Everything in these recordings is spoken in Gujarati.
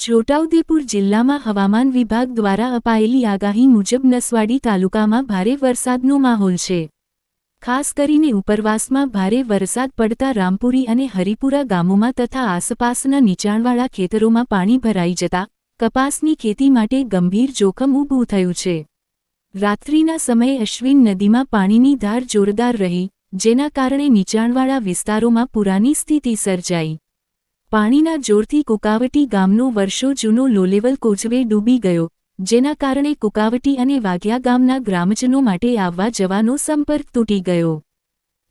છોટાઉદેપુર જિલ્લામાં હવામાન વિભાગ દ્વારા અપાયેલી આગાહી મુજબ નસવાડી તાલુકામાં ભારે વરસાદનો માહોલ છે. ખાસ કરીને ઉપરવાસમાં ભારે વરસાદ પડતા રામપુરી અને હરિપુરા ગામોમાં તથા આસપાસના નીચાણવાળા ખેતરોમાં પાણી ભરાઈ જતા કપાસની ખેતી માટે ગંભીર જોખમ ઊભું થયું છે. રાત્રિના સમયે અશ્વિન નદીમાં પાણીની ધાર જોરદાર રહી, જેના કારણે નીચાણવાળા વિસ્તારોમાં પૂરાની સ્થિતિ સર્જાઈ. પાણીના જોરથી કુકાવટી ગામનો વર્ષો જૂનો લોલેવલ કોચવે ડૂબી ગયો, જેના કારણે કુકાવટી અને વાઘિયા ગામના ગ્રામજનો માટે આવવા જવાનો સંપર્ક તૂટી ગયો.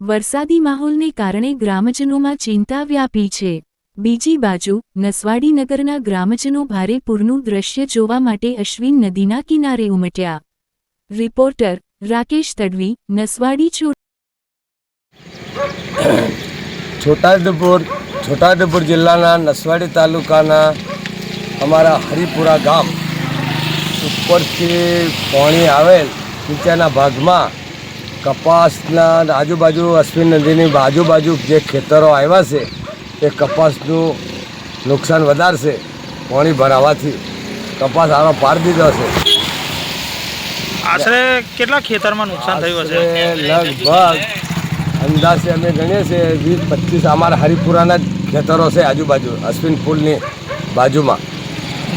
વરસાદી માહોલને કારણે ગ્રામજનોમાં ચિંતા વ્યાપી છે. બીજી બાજુ, નસવાડી નગરના ગ્રામજનો ભારે પૂરનું દ્રશ્ય જોવા માટે અશ્વિન નદીના કિનારે ઉમટ્યા. રિપોર્ટર, રાકેશ તડવી, નસવાડી છોટા છોટાઉદેપુર જિલ્લાના નસવાડી તાલુકાના અમારા હરિપુરા ગામ ઉપરથી પાણી આવેલ. નીચેના ભાગમાં કપાસના આજુબાજુ અશ્વિન નદીની આજુબાજુ જે ખેતરો આવ્યા છે એ કપાસનું નુકસાન વધારશે પાણી ભરાવાથી. કપાસ આનો પાર દીધો છે. આશરે કેટલા ખેતરમાં નુકસાન થયું હશે? લગભગ અંદાજે અમે ગણીએ છીએ વીસ પચીસ. અમારા હરિપુરાના જ ખેતરો છે આજુબાજુ અશ્વિન ફૂલની બાજુમાં.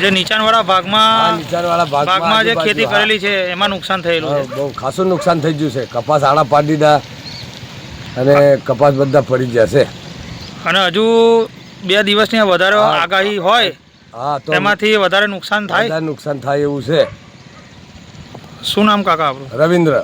જે નીચાણવાળા ભાગમાં નીચાણવાળા ભાગમાં જે ખેતી કરેલી છે એમાં નુકસાન થયેલું છે. બહુ ખાસું નુકસાન થઈ ગયું છે. કપાસ આડા પાડી દીધા અને કપાસ બધા પડી જશે. અને હજુ બે દિવસની વધારે આગાહી હોય હા તો એમાંથી વધારે નુકસાન થાય? નુકસાન થાય એવું છે. શું નામ કાકા આપણું? રવિન્દ્ર.